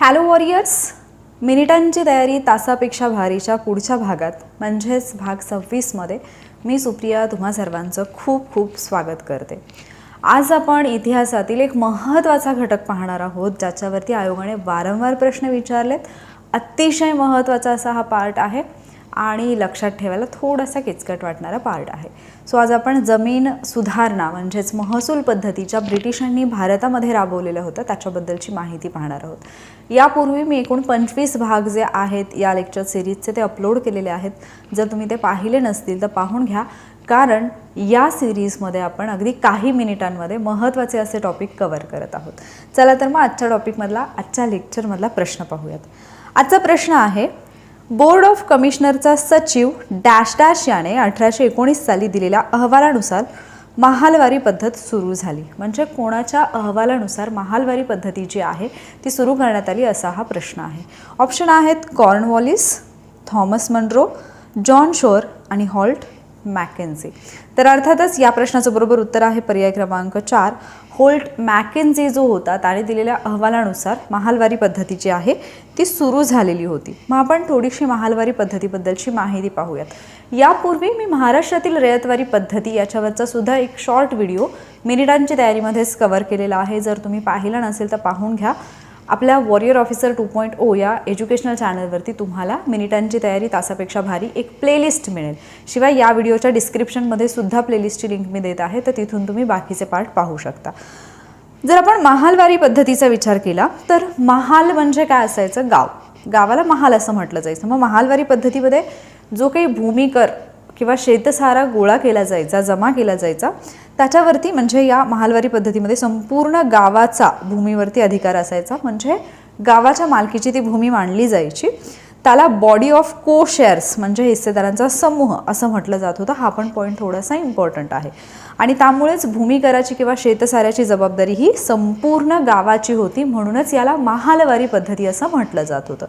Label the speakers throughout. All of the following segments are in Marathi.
Speaker 1: हॅलो वॉरियर्स मिनिटांची तयारी तासापेक्षा भारीच्या पुढच्या भागात म्हणजेच भाग सव्वीसमध्ये मी सुप्रिया तुम्हा सर्वांचं खूप खूप स्वागत करते. आज आपण इतिहासातील एक महत्त्वाचा घटक पाहणार आहोत ज्याच्यावरती आयोगाने वारंवार प्रश्न विचारलेत. अतिशय महत्त्वाचा असा हा पार्ट आहे. आणि लक्षात ठेवायला थोडासा किचकट वाटणारा पार्ट आहे. सो आज आपण जमीन सुधारणा म्हणजेच महसूल पद्धतीच्या ब्रिटिशांनी भारतामध्ये राबवलेल्या होत्या त्याच्याबद्दलची माहिती पाहणार आहोत. यापूर्वी मी एकूण पंचवीस भाग जे आहेत या लेक्चर सिरीजचे ते अपलोड केलेले आहेत. जर तुम्ही ते पाहिले नसतील तर पाहून घ्या. कारण या सिरीजमध्ये आपण अगदी काही मिनिटांमध्ये महत्त्वाचे असे टॉपिक कवर करत आहोत. चला तर मग आजच्या टॉपिकमधला आजच्या लेक्चरमधला प्रश्न पाहूयात. आजचा प्रश्न आहे बोर्ड ऑफ कमिशनरचा सचिव डॅश डॅश याने अठराशे एकोणीस साली दिलेल्या अहवालानुसार महालवारी पद्धत सुरू झाली. म्हणजे कोणाच्या अहवालानुसार महालवारी पद्धती जी आहे ती सुरू करण्यात आली असा हा प्रश्न आहे. ऑप्शन आहेत Cornwallis Thomas Munro John Shore आणि हॉल्ट मॅकेन्झी. तर अर्थातच या प्रश्नाचं बरोबर उत्तर आहे पर्याय क्रमांक चार. होल्ट मॅकेन्झी जो होता त्याने दिलेल्या अहवालानुसार महालवारी पद्धती जी आहे. ती सुरू झालेली होती. मग आपण थोडीशी महालवारी पद्धतीबद्दलची माहिती पाहूयात. यापूर्वी मी महाराष्ट्रातील रयतवारी पद्धती याच्यावरचा सुद्धा एक शॉर्ट व्हिडिओ मिनिटांची तयारीमध्येच कव्हर केलेला आहे. जर तुम्ही पाहिला नसेल तर पाहून घ्या. आपल्या warrior officer two point O या एज्युकेशनल चॅनलवरती तुम्हाला मिनिटांची तयारी तासापेक्षा भारी एक प्लेलिस्ट मिळेल. शिवाय या व्हिडिओच्या डिस्क्रिप्शनमध्ये सुद्धा प्लेलिस्टची लिंक मी देत आहे तर तिथून तुम्ही बाकीचे पार्ट पाहू शकता. जर आपण महालवारी पद्धतीचा विचार केला तर महाल म्हणजे काय असायचं? गाव. गावाला महाल असं म्हटलं जायचं. मग महालवारी पद्धतीमध्ये जो काही भूमिकर किंवा शेतसारा गोळा केला जायचा जमा केला जायचा त्याच्यावरती म्हणजे या महालवारी पद्धतीमध्ये संपूर्ण गावाचा भूमीवरती अधिकार असायचा. म्हणजे गावाच्या मालकीची ती भूमी मांडली जायची. त्याला बॉडी ऑफ को शेअर्स म्हणजे हिस्सेदारांचा समूह असं म्हटलं जात होतं. हा पण पॉईंट थोडासा इम्पॉर्टंट आहे. आणि त्यामुळेच भूमिकराची किंवा शेतसाऱ्याची जबाबदारी ही संपूर्ण गावाची होती. म्हणूनच याला महालवारी पद्धती असं म्हटलं जात होतं.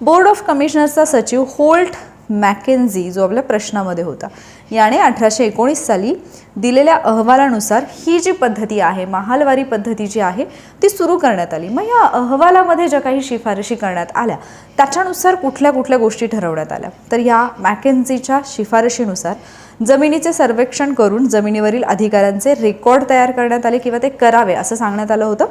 Speaker 1: बोर्ड ऑफ कमिशनर्सचा सचिव होल्ट मॅकेन्झी जो आपल्या प्रश्नामध्ये होता याने अठराशे एकोणीस साली दिलेल्या अहवालानुसार ही जी पद्धती आहे महालवारी पद्धती जी आहे ती सुरू करण्यात आली. मग या अहवालामध्ये ज्या काही शिफारशी करण्यात आल्या त्याच्यानुसार कुठल्या कुठल्या गोष्टी ठरवण्यात आल्या? तर या मॅकेन्झीच्या शिफारशीनुसार जमिनीचे सर्वेक्षण करून जमिनीवरील अधिकाऱ्यांचे रेकॉर्ड तयार करण्यात आले किंवा ते करावे असं सांगण्यात आलं होतं.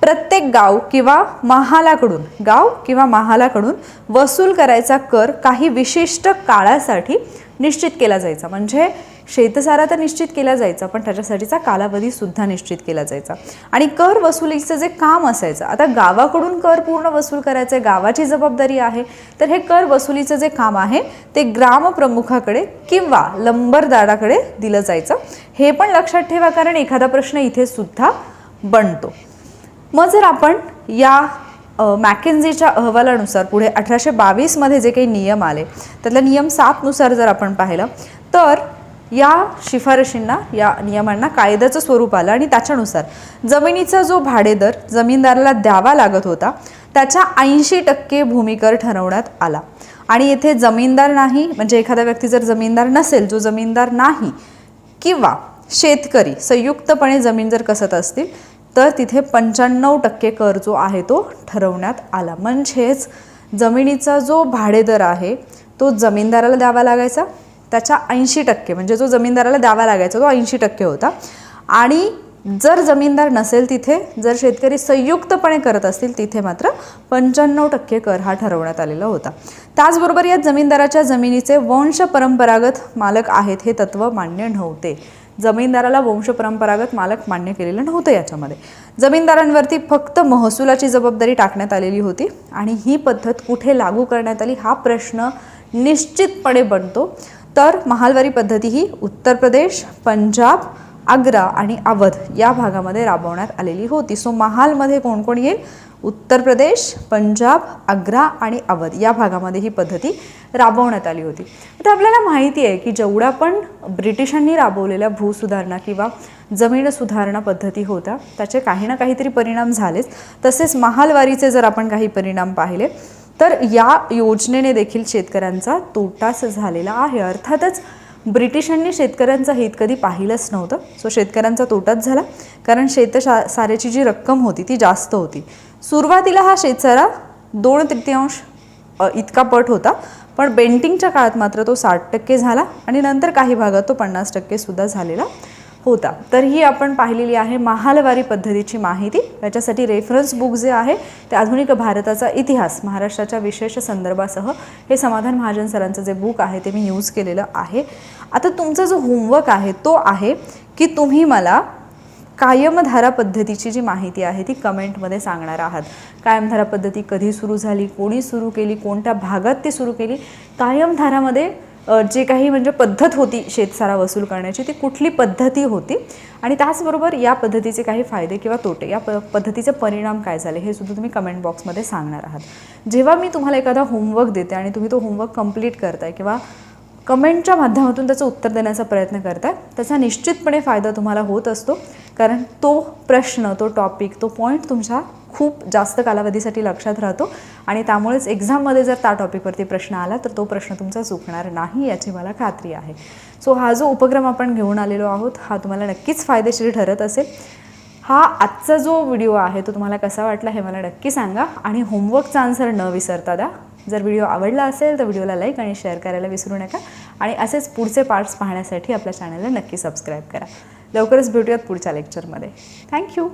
Speaker 1: प्रत्येक गाव किंवा महालाकडून गाव किंवा महालाकडून वसूल करायचा कर काही विशिष्ट काळासाठी निश्चित केला जायचा. म्हणजे शेतसारा तर निश्चित केला जायचा पण त्याच्यासाठीचा कालावधीसुद्धा निश्चित केला जायचा. आणि कर वसुलीचं जे काम असायचं आता गावाकडून कर पूर्ण वसूल करायचं गावाची जबाबदारी आहे तर हे कर वसुलीचं जे काम आहे ते ग्रामप्रमुखाकडे किंवा लंबरदाराकडे दिलं जायचं. हे पण लक्षात ठेवा कारण एखादा प्रश्न इथे सुद्धा बनतो. मग जर आपण या मॅकेन्झीच्या अहवालानुसार पुढे अठराशे बावीसमध्ये जे काही नियम आले त्यातल्या नियम सातनुसार जर आपण पाहिलं तर या शिफारशींना या नियमांना कायद्याचं स्वरूप आलं आणि त्याच्यानुसार जमिनीचा जो भाडेदर जमीनदाराला द्यावा लागत होता त्याच्या ऐंशी टक्के भूमिकर ठरवण्यात आला. आणि येथे जमीनदार नाही म्हणजे एखादा व्यक्ती जर जमीनदार नसेल जो जमीनदार नाही किंवा शेतकरी संयुक्तपणे जमीन जर कसत असतील तर तिथे पंच्याण्णव टक्के कर जो आहे तो ठरवण्यात आला. म्हणजेच जमिनीचा जो भाडेदर आहे तो जमीनदाराला द्यावा लागायचा. त्याच्या ऐंशी टक्के म्हणजे जो जमीनदाराला द्यावा लागायचा तो ऐंशी टक्के होता. आणि जर जमीनदार नसेल तिथे जर शेतकरी संयुक्तपणे करत असतील तिथे मात्र पंच्याण्णव टक्के कर हा ठरवण्यात आलेला होता. त्याचबरोबर या जमीनदाराच्या जमिनीचे वंश परंपरागत मालक आहेत हे तत्त्व मान्य नव्हते. जमीनदाराला वंशपरंपरागत मालक मान्य केलेलं नव्हतं याच्यामध्ये. जमीनदारांवरती फक्त महसुलाची जबाबदारी टाकण्यात आलेली होती आणि ही पद्धत कुठे लागू करण्यात आली हा प्रश्न निश्चितपणे बनतो. तर महालवारी पद्धती ही उत्तर प्रदेश पंजाब आग्रा आणि अवध या भागामध्ये राबवण्यात आलेली होती. सो महालमध्ये कोण कोण येईल? उत्तर प्रदेश पंजाब आग्रा आणि अवध या भागामध्ये ही पद्धती राबवण्यात आली होती. आता आपल्याला माहिती आहे की जेवढ्या पण ब्रिटिशांनी राबवलेल्या भूसुधारणा किंवा जमीन सुधारणा पद्धती होत्या त्याचे काही ना काहीतरी परिणाम झालेच. तसेच महालवारीचे जर आपण काही परिणाम पाहिले तर या योजनेने देखील शेतकऱ्यांचा तोटाच झालेला आहे. अर्थातच ब्रिटिशांनी शेतकऱ्यांचं हित कधी पाहिलंच नव्हतं. सो शेतकऱ्यांचा तोटाच झाला. कारण शेतशा साऱ्याची जी रक्कम होती ती जास्त होती. सुरुवातीला हा शेतसारा दोन तृतीयांश इतका पट होता. पण बेंटिंगच्या काळात मात्र तो साठ टक्के झाला आणि नंतर काही भागात तो पन्नास टक्के सुद्धा झालेला. होता. तर ही आपण पाहिलेली आहे महालवारी पद्धतीची माहिती. याच्यासाठी रेफरन्स बुक जे आहे ते आधुनिक भारताचा इतिहास महाराष्ट्राच्या विशेष संदर्भासह हे समाधान महाजन सरांचं जे बुक आहे ते मी यूज केलेलं आहे. आता तुमचा जो होमवर्क आहे तो आहे की तुम्ही मला कायमधारा पद्धतीची जी माहिती आहे ती कमेंटमध्ये सांगणार आहात. कायमधारा पद्धती कधी सुरू झाली कोणी सुरू केली कोणत्या भागात ती सुरू केली कायमधारामध्ये जे काही म्हणजे पद्धत होती शेतसारा वसूल करण्याची ती कुठली पद्धती होती? आणि त्याचबरोबर या पद्धतीचे काही फायदे किंवा तोटे या प पद्धतीचे परिणाम काय झाले हे सुद्धा तुम्ही कमेंट बॉक्समध्ये सांगणार आहात. जेव्हा मी तुम्हाला एखादा होमवर्क देते आणि तुम्ही तो होमवर्क कंप्लीट करताय किंवा कमेंटच्या माध्यमातून त्याचं उत्तर देण्याचा प्रयत्न करताय त्याचा निश्चितपणे फायदा तुम्हाला होत असतो. कारण तो प्रश्न तो टॉपिक तो पॉईंट तुमच्या खूप जास्त कालावधीसाठी लक्षात राहतो आणि त्यामुळेच एक्झाममध्ये जर त्या टॉपिकवरती प्रश्न आला तर तो प्रश्न तुमचा चुकणार नाही याची मला खात्री आहे. सो हा जो उपक्रम आपण घेऊन आलेलो आहोत हा तुम्हाला नक्कीच फायदेशीर ठरत असेल. हा आजचा जो व्हिडिओ आहे तो तुम्हाला कसा वाटला हे मला नक्की सांगा आणि होमवर्कचा आन्सर न विसरता द्या. जर व्हिडिओ आवडला असेल तर व्हिडिओला लाईक आणि शेअर करायला विसरू नका आणि असेच पुढचे पार्ट्स पाहण्यासाठी आपल्या चॅनलला नक्की सबस्क्राईब करा. लवकरच भेटूयात पुढच्या लेक्चरमध्ये थँक्यू